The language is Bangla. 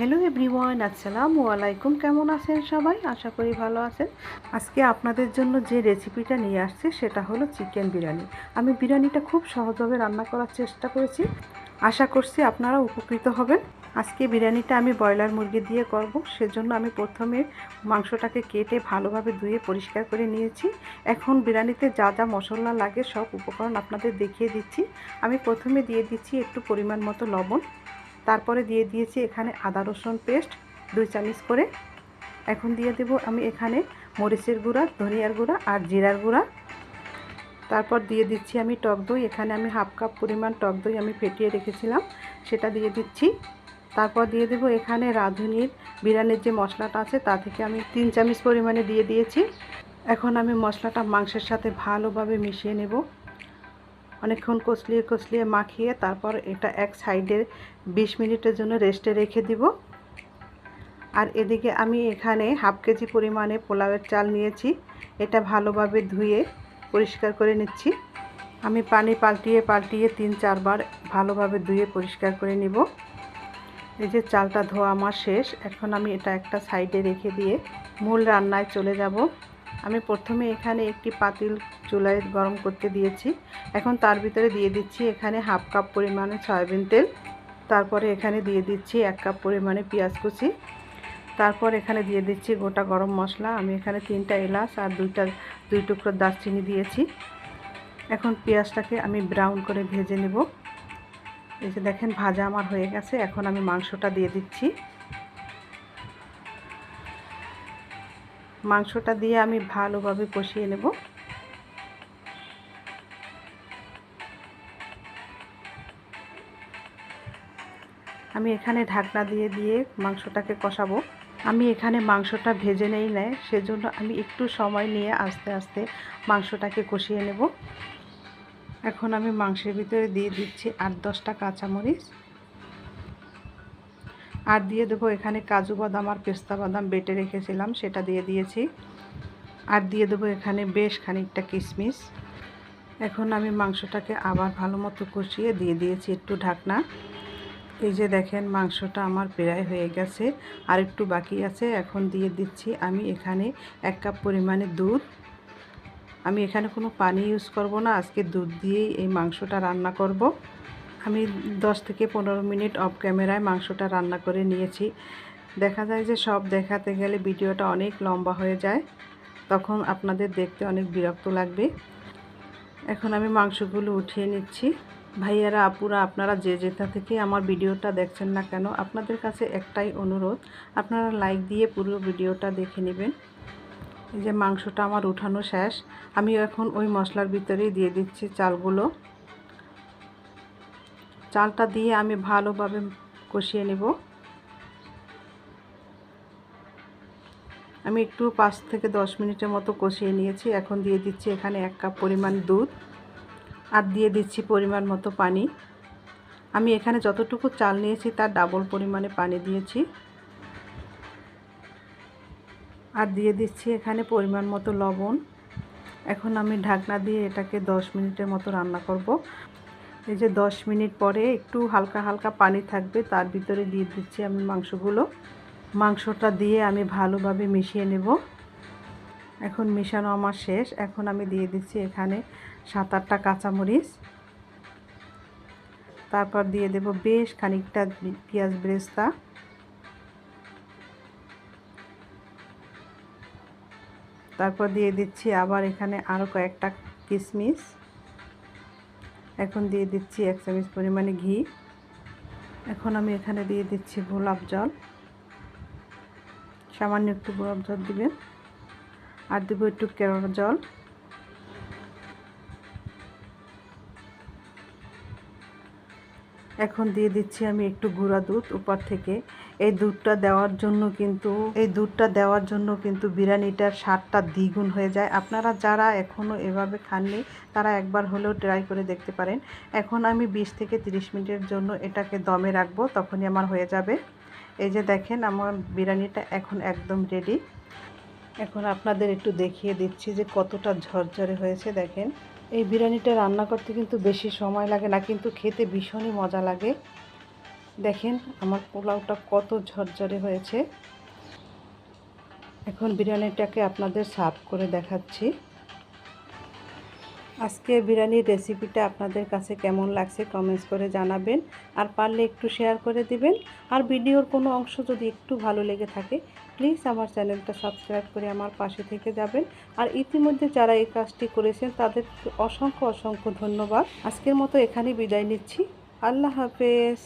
হ্যালো এভরিওয়ান, আসসালামু আলাইকুম। কেমন আছেন সবাই? আশা করি ভালো আছেন। আজকে আপনাদের জন্য যে রেসিপিটা নিয়ে আসছে, সেটা হলো চিকেন বিরিয়ানি। আমি বিরিয়ানিটা খুব সহজভাবে রান্না করার চেষ্টা করেছি। আশা করছি আপনারা উপকৃত হবেন। আজকে বিরিয়ানিটা আমি ব্রয়লার মুরগি দিয়ে করব। সেজন্য আমি প্রথমে মাংসটাকে কেটে ভালোভাবে ধুয়ে পরিষ্কার করে নিয়েছি। এখন বিরিয়ানিতে যা যা মশলা লাগে সব উপকরণ আপনাদের দেখিয়ে দিচ্ছি। আমি প্রথমে দিয়ে দিচ্ছি একটু পরিমাণ মতো লবণ। তারপরে দিয়ে দিয়েছি এখানে আদা রসুন পেস্ট, দুই চামচ করে। এখন দিয়ে দেব আমি এখানে মরিচের গুঁড়া, ধনিয়ার গুঁড়া আর জিরার গুঁড়া। তারপর দিয়ে দিচ্ছি আমি টক দই, এখানে আমি হাফ কাপ পরিমাণ টক দই আমি ফেটিয়ে রেখেছিলাম, সেটা দিয়ে দিচ্ছি। তারপর দিয়ে দেব এখানে রাঁধুনির বিরিয়ানির যে মশলাটা আছে, তা থেকে আমি তিন চামচ পরিমাণে দিয়ে দিয়েছি। এখন আমি মশলাটা মাংসের সাথে ভালোভাবে মিশিয়ে নেব। অনেকক্ষণ কষলিয়ে কষলিয়ে মাখিয়ে তারপর এটা এক সাইডে বিশ মিনিটের জন্য রেস্টে রেখে দিব। আর এদিকে আমি এখানে হাফ কেজি পরিমাণে পোলাওয়ের চাল নিয়েছি। এটা ভালোভাবে ধুয়ে পরিষ্কার করে নিচ্ছি। আমি পানি পাল্টিয়ে পাল্টিয়ে তিন চারবার ভালোভাবে ধুয়ে পরিষ্কার করে নিব। এই যে চালটা ধোয়া আমার শেষ, এখন আমি এটা একটা সাইডে রেখে দিয়ে মূল রান্নায় চলে যাব। আমি প্রথমে এখানে একটি পাতিল চুলায় গরম করতে দিয়েছি। এখন তার ভিতরে দিয়ে দিচ্ছি এখানে হাফ কাপ পরিমাণে সয়াবিন তেল। তারপরে এখানে দিয়ে দিচ্ছি এক কাপ পরিমাণে পেঁয়াজ কুচি। তারপর এখানে দিয়ে দিচ্ছি গোটা গরম মশলা। আমি এখানে তিনটা এলাচ আর দুইটা, দুই টুকরো দারচিনি দিয়েছি। এখন পেঁয়াজটাকে আমি ব্রাউন করে ভেজে নেব। এই যে দেখেন, ভাজা আমার হয়ে গেছে। এখন আমি মাংসটা দিয়ে দিচ্ছি। মাংসটা দিয়ে আমি ভালোভাবে কষিয়ে নেব। আমি এখানে ঢাকনা দিয়ে দিয়ে মাংসটাকে কষাবো। আমি এখানে মাংসটা ভেজে নেই নেয় সেজন্য আমি একটু সময় নিয়ে আস্তে আস্তে মাংসটাকে কষিয়ে নেব। এখন আমি মাংসের ভিতরে দিয়ে দিচ্ছি আট দশটা কাঁচামরিচ। আর দিয়ে দেবো এখানে কাজু বাদাম আর পেস্তা বাদাম বেটে রেখেছিলাম, সেটা দিয়ে দিয়েছি। আর দিয়ে দেবো এখানে বেশ খানিকটা কিশমিশ। এখন আমি মাংসটাকে আবার ভালো মতো কষিয়ে দিয়ে দিয়েছি একটু ঢাকনা। এই যে দেখেন, মাংসটা আমার প্রায় হয়ে গেছে। আর একটু বাকি আছে, এখন দিয়ে দিচ্ছি আমি এখানে এক কাপ পরিমাণে দুধ। আমি এখানে কোনো পানি ইউজ করব না, আজকে দুধ দিয়েই এই মাংসটা রান্না করব। আমি 10 থেকে পনেরো মিনিট অফ ক্যামেরায় মাংসটা রান্না করে নিয়েছি। দেখা যায় যে সব দেখাতে গেলে ভিডিওটা অনেক লম্বা হয়ে যায়, তখন আপনাদের দেখতে অনেক বিরক্ত লাগবে। এখন আমি মাংসগুলো উঠিয়ে নিচ্ছি। ভাইয়ারা, আপুরা, আপনারা যে যেটা থেকে আমার ভিডিওটা দেখছেন না কেন, আপনাদের কাছে একটাই অনুরোধ, আপনারা লাইক দিয়ে পুরো ভিডিওটা দেখে নেবেন। এই যে মাংসটা আমার উঠানো শেষ আমি এখন ওই মশলার ভিতরেই দিয়ে দিচ্ছি চালগুলো। চালটা দিয়ে আমি ভালোভাবে কষিয়ে নেব। আমি একটু পাঁচ থেকে দশ মিনিটের মতো কষিয়ে নিয়েছি। এখন দিয়ে দিচ্ছি এখানে এক কাপ পরিমাণ দুধ আর দিয়ে দিচ্ছি পরিমাণ মতো পানি। আমি এখানে যতটুকু চাল নিয়েছি তার ডাবল পরিমাণে পানি দিয়েছি। আর দিয়ে দিচ্ছি এখানে পরিমাণ মতো লবণ। এখন আমি ঢাকনা দিয়ে এটাকে দশ মিনিটের মতো রান্না করব। এই যে দশ মিনিট পরে একটু হালকা হালকা পানি থাকবে, তার ভিতরে দিয়ে দিচ্ছি আমি মাংসগুলো। মাংসটা দিয়ে আমি ভালোভাবে মিশিয়ে নেব। এখন মেশানো আমার শেষ। এখন আমি দিয়ে দিচ্ছি এখানে সাত আটটা কাঁচামরিচ। তারপর দিয়ে দেব বেশ খানিকটা পেঁয়াজ ব্রেস্তা। তারপর দিয়ে দিচ্ছি আবার এখানে আরও কয়েকটা কিশমিশ এখন দিয়ে দিচ্ছি এক চামচ পরিমাণে ঘি। এখন আমি এখানে দিয়ে দিচ্ছি গোলাপ জল। সামান্য একটু গোলাপ জল দিবেন। আর দেবো একটু কেরোর জল। এখন দিয়ে দিচ্ছি আমি একটু গুঁড়া দুধ উপর থেকে। এই দুধটা দেওয়ার জন্য কিন্তু, এই দুধটা দেওয়ার জন্য কিন্তু বিরিয়ানিটার স্বাদটা দ্বিগুণ হয়ে যায়। আপনারা যারা এখনও এভাবে খাননি, তারা একবার হলেও ট্রাই করে দেখতে পারেন। এখন আমি 20 থেকে 30 মিনিটের জন্য এটাকে দমে রাখব, তখনই আমার হয়ে যাবে। এই যে দেখেন, আমার বিরিয়ানিটা এখন একদম রেডি এখন আপনাদের একটু দেখিয়ে দিচ্ছি যে কতটা ঝরঝরে হয়েছে, দেখেন। এই বিরিয়ানিটা রান্না করতে কিন্তু বেশি সময় লাগে না, কিন্তু খেতে ভীষণই মজা লাগে। দেখেন আমার পোলাওটা কত ঝরঝরে হয়েছে। এখন বিরিয়ানিটাকে আপনাদের সার্ভ করে দেখাচ্ছি। আজকে বিরিয়ানির রেসিপিটা আপনাদের কাছে কেমন লাগছে কমেন্টস করে জানাবেন, আর পারলে একটু শেয়ার করে দিবেন, আর ভিডিওর কোনো অংশ যদি একটু ভালো লেগে থাকে প্লিজ আমার চ্যানেলটা সাবস্ক্রাইব করে আমার পাশে থেকে যাবেন। আর ইতিমধ্যে যারা এই কাজটি করেছেন তাদের অসংখ্য অসংখ্য ধন্যবাদ। আজকের মতো এখানে বিদায় নিচ্ছি। আল্লাহ হাফেজ।